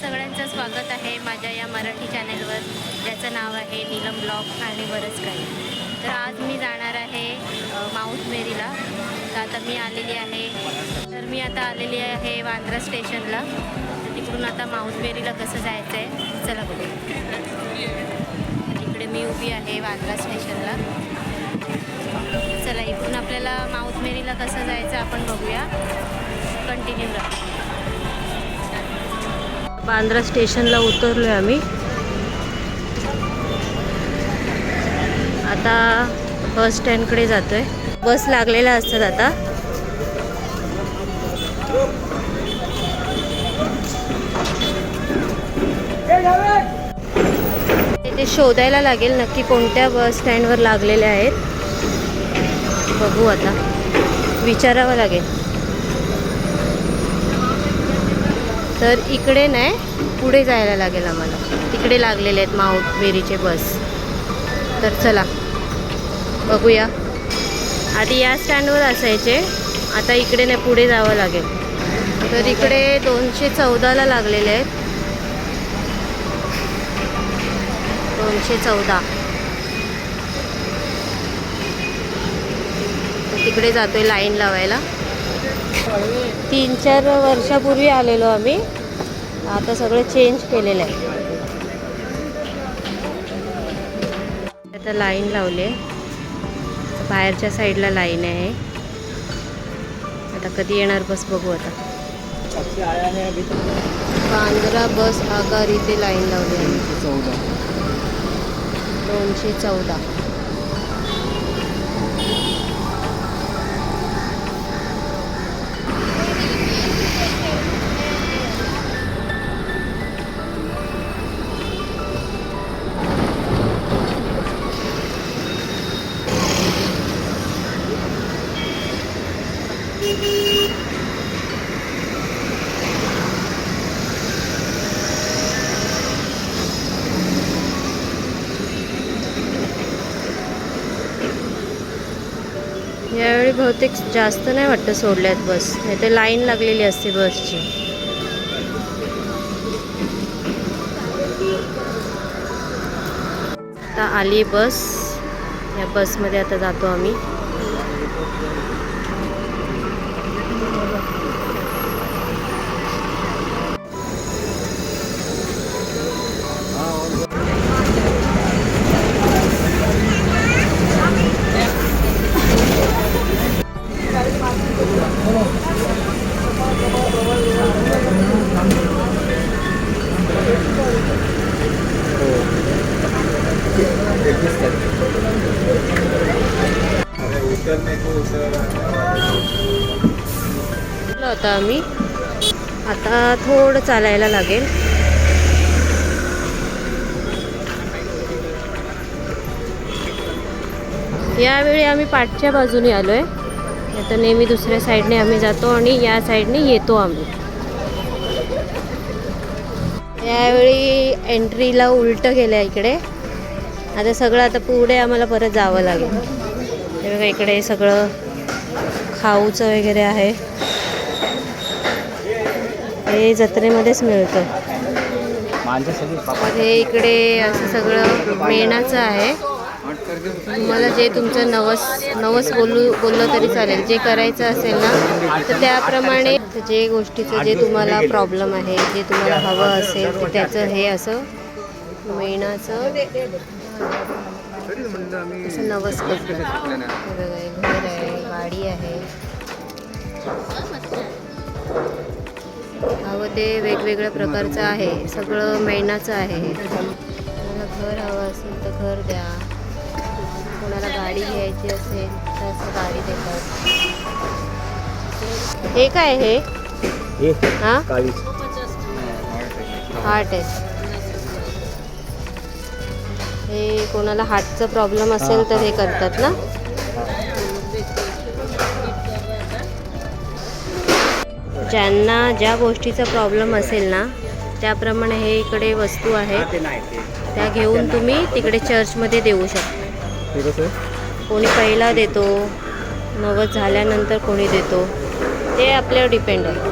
सगळ्यांचं स्वागत आहे माझ्या या मराठी चॅनेलवर. ज्याचं नाव आहे नीलम ब्लॉग आणि बरंच काही. तर आज मी जाणार आहे अ, मेरीला. तर आता मी आलेली आहे. तर मी आता आलेली आहे वांद्रा स्टेशनला. तर तिकडून आता माऊंट मेरीला कसं जायचं आहे चला बघू इकडे मी उभी आहे वांद्रा स्टेशनला. चला इकडून आपल्याला माऊंट मेरीला कसं जायचं आपण बघूया. कंटिन्यू राहू बांद्रा स्टेशनला आहे आम्ही. आता बस स्टँडकडे जातोय. बस लागलेल्या असतात आता. ते शोधायला लागेल नक्की कोणत्या बस स्टँडवर लागलेल्या आहेत. बघू आता. विचारावं लागेल. तर इकडे नाही पुढे जायला लागेल आम्हाला. तिकडे लागलेले आहेत माऊंट मेरीचे बस. तर चला बघूया. आधी या स्टँडवर असायचे आता इकडे नाही पुढे जावं लागेल. तर इकडे दोनशे चौदाला लागलेले आहेत. दोनशे चौदा. तिकडे जातोय लाईन लावायला. तीन चार वर्षापूर्वी आलेलो आम्ही. आता सगळं चेंज केलेलं आहे. आता लाईन लावली आहे. बाहेरच्या साईडला लाईन आहे. आता कधी येणार बस बघू आता. बांद्रा बस आगार इथे लाईन लावली आहे. दोनशे चौदा. बहुतेक जास्त नाही वाटतं सोडल्यात बस. नाही तर लाईन लागलेली असते बसची. आता आली बस. या बसमध्ये आता जातो आम्ही. आता आम्ही. आता थोडं चालायला लागेल. यावेळी आम्ही पाठच्या बाजूने आलो आहे आता नेहमी दुसऱ्या साईडने आम्ही जातो आणि या साईडने येतो आम्ही. यावेळी एंट्रीला उलटं गेलं इकडे. आता सगळं आता पुढे आम्हाला परत जावं लागेल. हे बघा इकडे सगळं खाऊचं वगैरे आहे. हे जत्रेमध्येच मिळतं. हे इकडे असं सगळं मेणाचं आहे. तुम्हाला जे तुमचं नवस नवस बोलू बोललं तरी चालेल. जे करायचं असेल ना तर त्याप्रमाणे जे गोष्टीचं जे तुम्हाला प्रॉब्लेम आहे जे तुम्हाला हवं असेल तर त्याचं हे असं मेणाचं असं नवस हे घर आहे गाडी आहे. हवं ते वेगवेगळ्या प्रकारचं आहे. सगळं मैनाचं आहे. कोणाला घर हवं असेल तर घर द्या. कोणाला गाडी घ्यायची असेल तर असं गाडी देतात. हे काय हे? हा हार्ट आहे. हे कोणाला हार्टचा प्रॉब्लेम असेल तर हे करतात ना? ज्यांना ज्या गोष्टीचा प्रॉब्लेम असेल ना त्याप्रमाणे हे इकडे वस्तू आहेत. त्या घेऊन तुम्ही तिकडे चर्चमध्ये देऊ शकता. कोणी पहिला देतो नवस झाल्यानंतर कोणी देतो ते आपल्यावर डिपेंड आहे.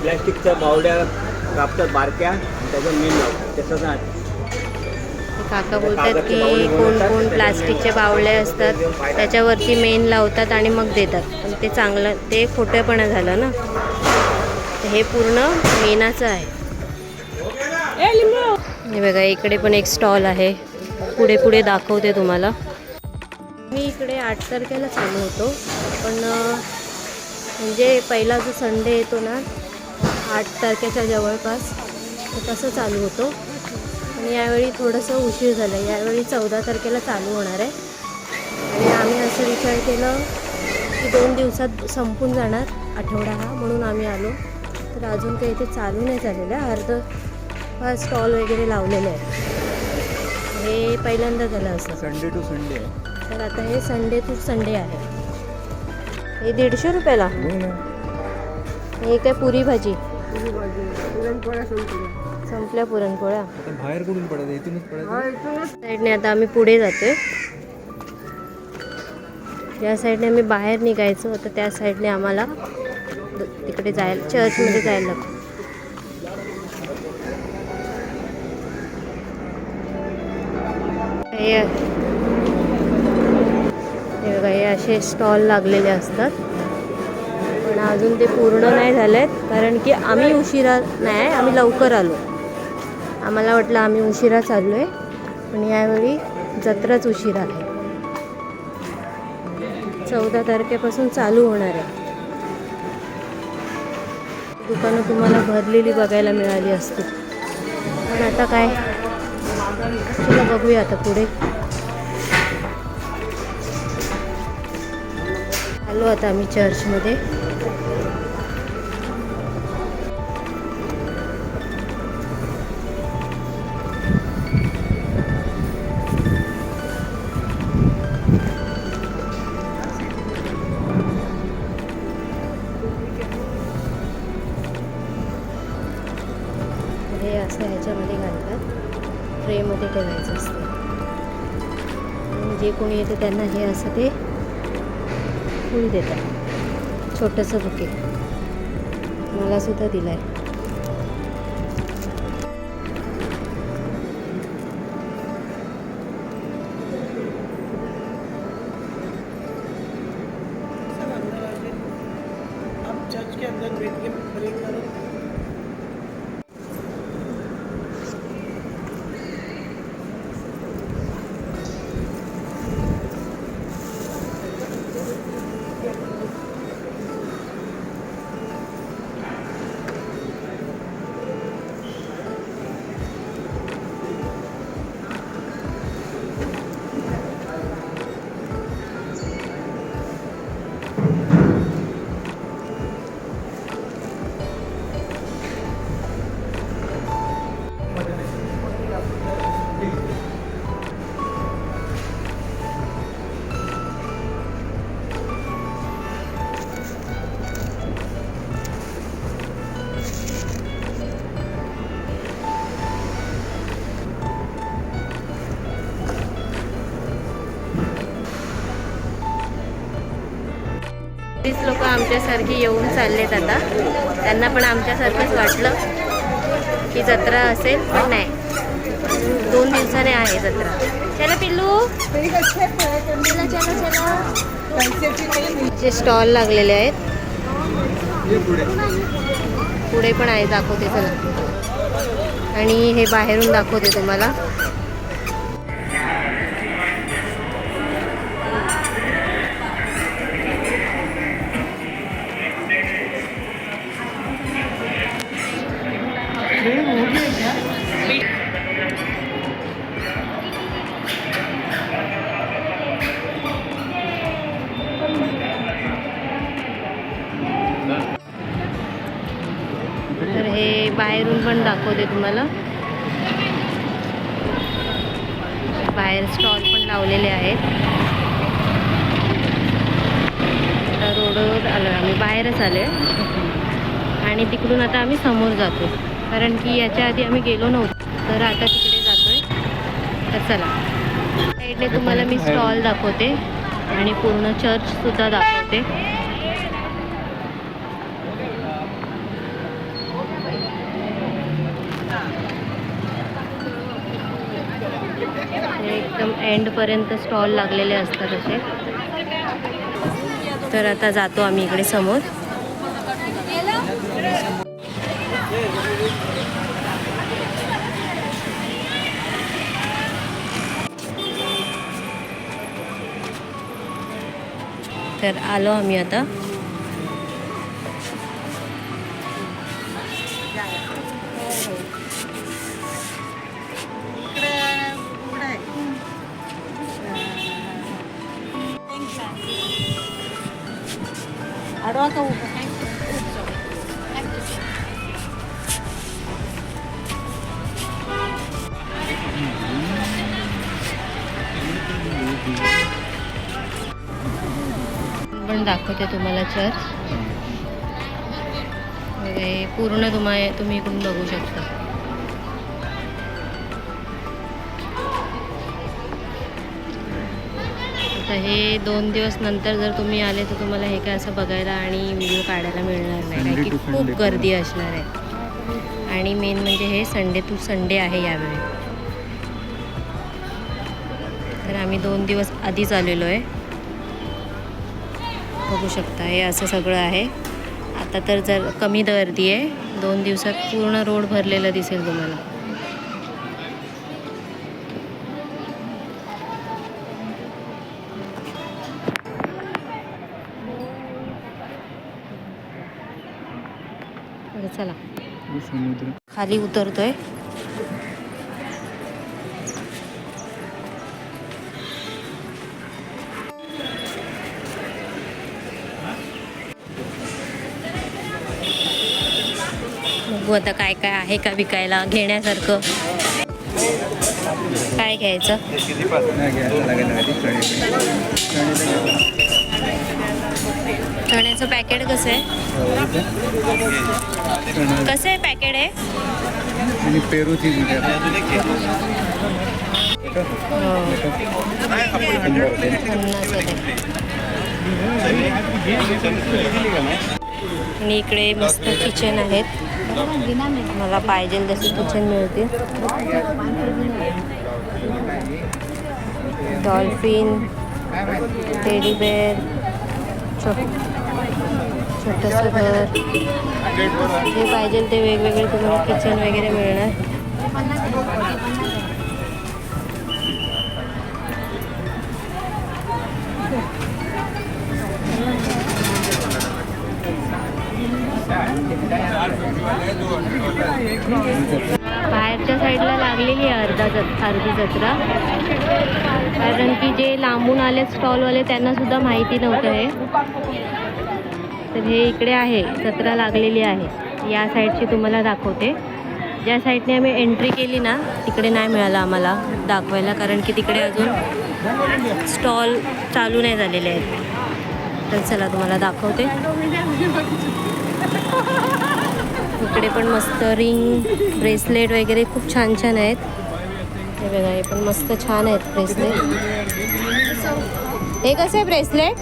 प्लॅस्टिकच्या बावड्या कापतात बारक्या त्याचं मेन नाही काका बोलतात की कोण कोण प्लास्टिकचे बावळे असतात त्याच्यावरती मेन लावतात आणि मग देतात. पण ते चांगलं ते खोटेपणा झालं ना. हे पूर्ण मेनाचं आहे. हे बघा इकडे पण एक स्टॉल आहे. पुढे पुढे दाखवते तुम्हाला. मी इकडे आठ तारखेला चालू होतो पण म्हणजे पहिला जो संडे येतो ना आठ तारखेच्या जवळपास तसं चालू होतो. आणि यावेळी थोडंसं उशीर झालं. यावेळी चौदा तारखेला चालू होणार आहे. आणि आम्ही असं विचार केलं की दोन दिवसात संपून जाणार आठवडा हा म्हणून आम्ही आलो. तर अजून काही इथे चालू नाही झालेलं. आहे अर्ध हा स्टॉल वगैरे लावलेले आहेत हे पहिल्यांदा झालं असं. संडे टू संडे तर आता हे संडे टू संडे आहे. हे दीडशे रुपयाला? हे काय पुरी भाजी? संपल्या पुरणपोळ्या. बाहेर कुठून पडत इथूनच पडत साईडने आता आम्ही पुढे जातोय. या साईडने आम्ही बाहेर निघायचो. आता त्या साईडने आम्हाला तिकडे जायला चर्चमध्ये जायला लागतं. हे बघा हे असे स्टॉल लागलेले असतात. पण अजून ते पूर्ण नाही झाले आहेत कारण की आम्ही उशिरा नाही आम्ही लवकर आलो. आम्हाला वाटलं आम्ही उशिरा चाललो आहे पण यावेळी जत्राच उशिरा आहे. चौदा तारखेपासून चालू होणार आहे. दुकानं तुम्हाला भरलेली बघायला मिळाली असती पण आता काय? तुला बघूया आता पुढे. आलो आता आम्ही चर्चमध्ये ठेवायचं असतं. जे कोणी येते त्यांना हे असं ते फूल देतात. छोटंसं बुके. मलासुद्धा दिलं आहे आमच्यासारखी येऊन चाललेत आता. त्यांना पण आमच्यासारखंच वाटलं की जत्रा असेल पण नाही. दोन दिवसाने आहे जत्रा. चला पिल्लू. चला चला चला. जे स्टॉल लागलेले आहेत. पुढे पण आहे दाखवते चला. आणि हे बाहेरून दाखवते तुम्हाला. पण दाखवते तुम्हाला. बाहेर स्टॉल पण लावलेले आहेत. आता रोडवर आलो आम्ही बाहेरच आलो आणि तिकडून आता आम्ही समोर जातो कारण की याच्या आधी आम्ही गेलो नव्हतो. तर आता तिकडे जातोय. तर चला. साईडने तुम्हाला मी स्टॉल दाखवते. आणि पूर्ण चर्चसुद्धा दाखवते. एंडपर्यंत स्टॉल लागलेले असतात असे. तर आता जातो आम्ही इकडे समोर. तर आलो आम्ही आता. दाखवते तुम्हाला चर्च वगैरे पूर्ण तुम्हा तुम्ही इकडून बघू शकता. आता हे दोन दिवस नंतर जर तुम्ही आले तर तुम्हाला हे काय असं बघायला आणि व्हिडिओ काढायला मिळणार नाही. कारण की खूप. गर्दी असणार आहे. आणि मेन म्हणजे हे संडे टू संडे आहे यावेळी. तर आम्ही दोन दिवस आधीच आलेलो आहे. बघू शकता हे असं सगळं आहे. आता तर जर कमी गर्दी आहे दोन दिवसात पूर्ण रोड भरलेला दिसेल तुम्हाला. चला. खाली उतरतोय. आता काय काय आहे का विकायला घेण्यासारखं? काय घ्यायचं. चण्याचं पॅकेट कसं आहे? कसं आहे पॅकेट आहे आणि पेरूची आणि इकडे मस्त किचन आहेत. मला पाहिजे जसे किचन मिळतील डॉल्फिन टेडी बेअर छोटंसं घर. जे पाहिजे ते वेगवेगळे तुम्हाला किचन वगैरे मिळणार. बाहेरच्या साईडला लागलेली आहे अर्धा जत अर्धी जत्रा. कारण की जे लांबून आले स्टॉलवाले त्यांना सुद्धा माहिती नव्हतं हे. तर हे इकडे आहे जत्रा लागलेली आहे. या साईडची तुम्हाला दाखवते. ज्या साईडने आम्ही एंट्री केली ना तिकडे नाही मिळालं आम्हाला दाखवायला कारण की तिकडे अजून स्टॉल चालू नाही झालेले आहेत. तर चला तुम्हाला दाखवते. इकडे पण मस्त रिंग ब्रेसलेट वगैरे खूप छान छान आहेत. हे बघा हे पण मस्त छान आहेत ब्रेसलेट. हे कसं आहे ब्रेसलेट?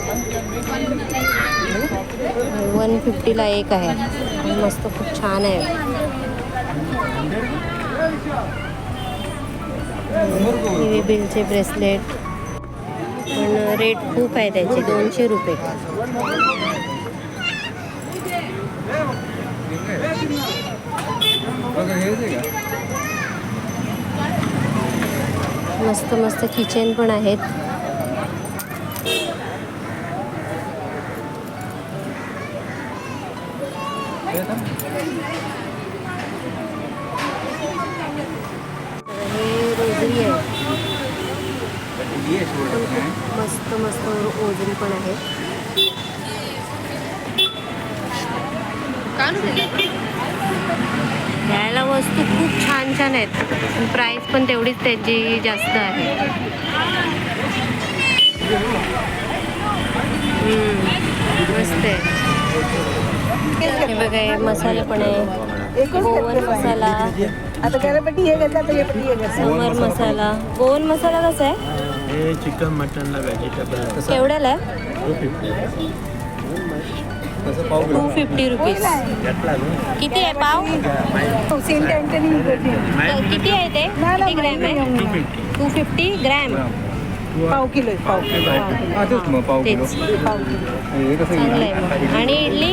वन फिफ्टीला एक आहे. मस्त खूप छान आहे. बिलचे ब्रेसलेट. पण रेट खूप आहे त्याचे दोनशे रुपये बघा हेच आहे का मस्त मस्त किचन पण आहेत. आहे. मस्त मस्त ओजरी पण आहे. घ्यायला वस्तू खूप छान छान आहेत. प्राईस पण तेवढीच त्याची जास्त आहे. मस्त आहे. हे बघा मसाले पण आहे. गोवन मसाला. आता त्यापैकी हे घेतला तर हे समर मसाला. गोवन मसाला कसा आहे? हे चिकन मटनला व्हेजिटेबल केवढ्याला आहे? टू फिफ्टी रुपीज किती आहे पाव? किती आहे ते? किती ग्रॅम आहे? Two fifty gram. पाव किलो चांगलं आहे. आणि इडली?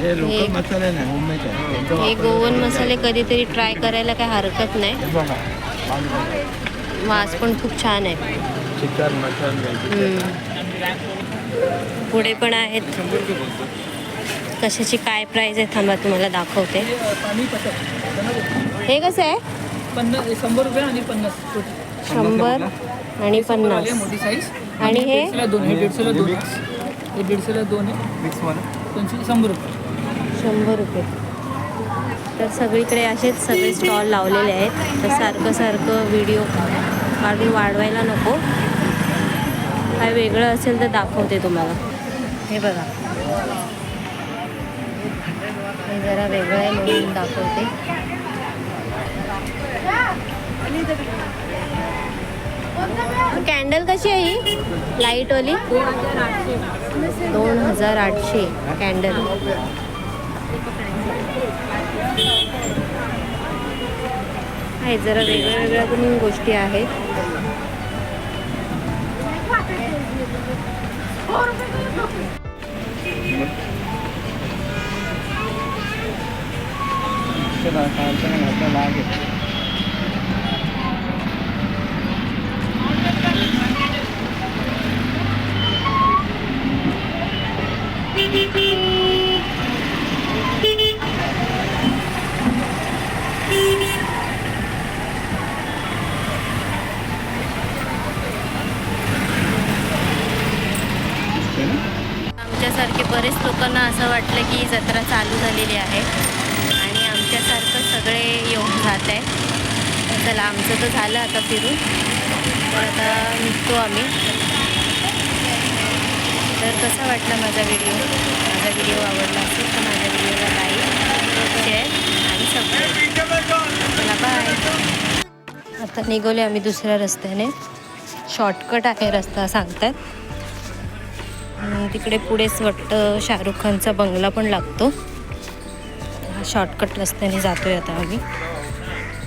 हे लोकल मसाले नाही होममेड आहे. त्यांचं हे गोवन मसाले कधीतरी ट्राय करायला काय हरकत नाही. वास पण खूप छान आहे. पुढे पण आहेत. कशाची काय प्राईज आहे थांबा तुम्हाला दाखवते. हे कसं आहे? पन्नास शंभर रुपये आणि पन्नास. शंभर आणि पन्नास मोठी साईज आणि हे? दीडशेला दोन दीडशेला दोन दीडशेला आहे शंभर रुपये. शंभर रुपये तर सगळीकडे असेच सगळे स्टॉल लावलेले आहेत. तर सारखं सारखं व्हिडिओ काढून वाढवायला नको. काय वेगळं असेल तर दाखवते तुम्हाला. हे बघा. हे जरा वेगळं आहे म्हणून दाखवते. कॅन्डल कशी आहे ही? लाईटवाली दोन हजार आठशे. कॅन्डल आहे जरा वेगळ्या वेगळ्या पण गोष्टी आहेत. चला लाग आमच्यासारखे बरेच लोकांना असं वाटलं की जत्रा चालू झालेली आहे आणि आमच्यासारखं सगळे येऊन जात आहे. चला आमचं तर झालं आता फिरून. तर आता निघतो आम्ही. तर कसा वाटला माझा व्हिडिओ माझा व्हिडिओ आवडला असेल तर माझ्या व्हिडिओला लाईक शेअर आणि सबस्क्राईब बाय आता निघवले आम्ही दुसऱ्या रस्त्याने. शॉर्टकट आहे रस्ता सांगतात. तिकडे पुढेच वाटतं शाहरुख खानचा बंगला पण लागतो. हा शॉर्टकट रस्त्याने जातोय आता आम्ही.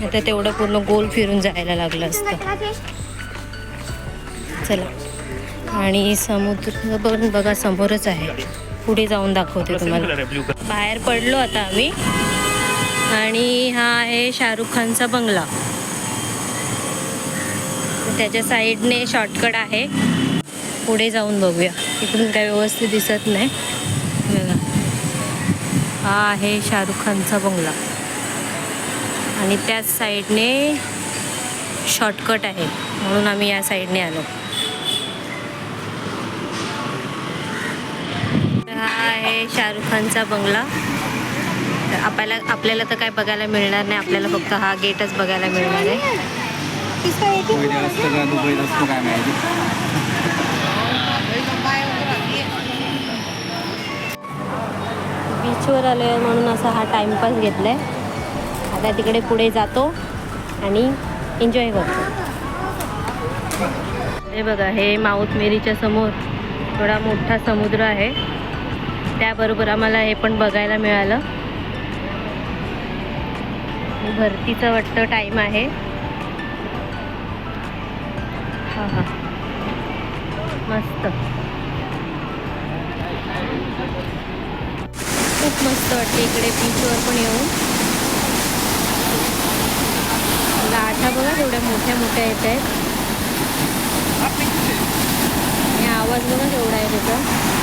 आता तेवढं पूर्ण गोल फिरून जायला लागलं असतं. चला. आणि समुद्र पण बघा समोरच आहे. पुढे जाऊन दाखवते तुम्हाला. बाहेर पडलो आता आम्ही. आणि हा आहे शाहरुख खानचा बंगला. त्याच्या साईडने शॉर्टकट आहे. पुढे जाऊन बघूया. इकडून काय व्यवस्थित दिसत नाही. बघा. हा आहे शाहरुख खानचा बंगला. आणि त्याच साईडने शॉर्टकट आहे. म्हणून आम्ही या साईडने आलो. तर हा आहे शाहरुख खानचा बंगला. आपल्याला आपल्याला तर काय बघायला मिळणार नाही. आपल्याला फक्त हा गेटच बघायला मिळणार आहे. बीचवर आलो आहे म्हणून असा हा टाइमपास घेतला आहे आता तिकडे पुढे जातो आणि एन्जॉय करतो. हे बघा हे माऊथ मेरीच्या समोर थोडा मोठा समुद्र आहे. त्याबरोबर आम्हाला हे पण बघायला मिळालं. भरतीचा वाटतं टाईम आहे. हां हां. मस्त. खूप मस्त वाटते इकडे बीचवर पण येऊन. ह्या बघा तेवढ्या मोठ्या मोठ्या येत आहेत. आवाज बघा केवढा आहे त्याचा.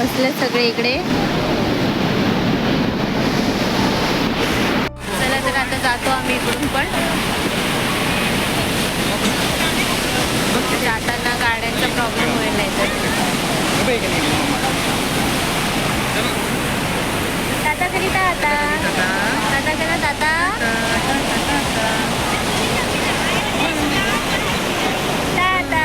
बसले सगळे इकडे. चला तर आता जातो आम्ही इकडून पण. जाताना गाड्यांचा प्रॉब्लेम होईल नाही तर. दादा कधी दादा दादा करा दादा दादा